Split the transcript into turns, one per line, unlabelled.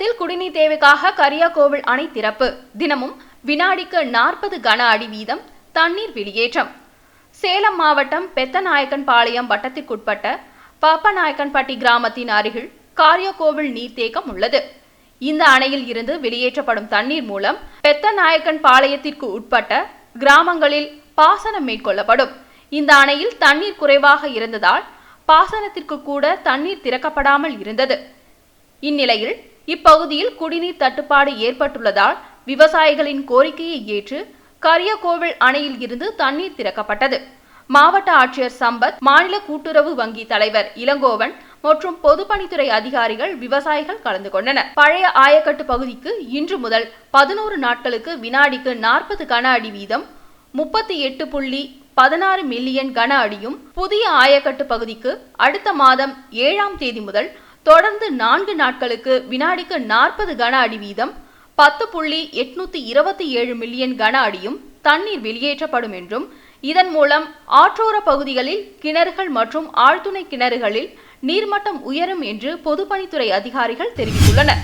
சேலத்தில் குடிநீர் தேவைக்காக கரியாகோவில் அணை திறப்பு. தினமும் வினாடிக்கு நாற்பது கன அடி வீதம் தண்ணீர் வெளியேற்றம். சேலம் மாவட்டம் பெத்தநாயக்கன் பாளையம் வட்டத்திற்குட்பட்ட பாப்பநாயக்கன்பட்டி கிராமத்தின் அருகில் காரியாக்கோவில் நீர்த்தேக்கம் உள்ளது. இந்த அணையில் இருந்து வெளியேற்றப்படும் தண்ணீர் மூலம் பெத்தநாயக்கன் பாளையத்திற்கு உட்பட்ட கிராமங்களில் பாசனம் மேற்கொள்ளப்படும். இந்த அணையில் தண்ணீர் குறைவாக இருந்ததால் பாசனத்திற்கு கூட தண்ணீர் திறக்கப்படாமல் இருந்தது. இந்நிலையில் இப்பகுதியில் குடிநீர் தட்டுப்பாடு ஏற்பட்டுள்ளதால் விவசாயிகளின் கோரிக்கையை ஏற்று கரியகோவில் அணையில் இருந்து தண்ணீர் திறக்கப்பட்டது. மாவட்ட ஆட்சியர் சம்பத் மாநில கூட்டுறவு வங்கி தலைவர் இளங்கோவன் மற்றும் பொதுப்பணித்துறை அதிகாரிகள் விவசாயிகள் கலந்து கொண்டனர். பழைய ஆயக்கட்டு பகுதிக்கு இன்று முதல் பதினோரு நாட்களுக்கு வினாடிக்கு நாற்பது கன அடி வீதம் முப்பத்தி எட்டு புள்ளி பதினாறு மில்லியன் கன அடியும் புதிய ஆயக்கட்டு பகுதிக்கு அடுத்த மாதம் ஏழாம் தேதி முதல் தொடர்ந்து நான்கு நாட்களுக்கு வினாடிக்கு நாற்பது கன அடி வீதம் பத்து புள்ளி எட்நூத்தி இருபத்தி ஏழு மில்லியன் கன அடியும் தண்ணீர் வெளியேற்றப்படும் என்றும் இதன் மூலம் ஆற்றோர பகுதிகளில் கிணறுகள் மற்றும் ஆழ்துணை கிணறுகளில் நீர்மட்டம் உயரும் என்று பொதுப்பணித்துறை அதிகாரிகள் தெரிவித்துள்ளனர்.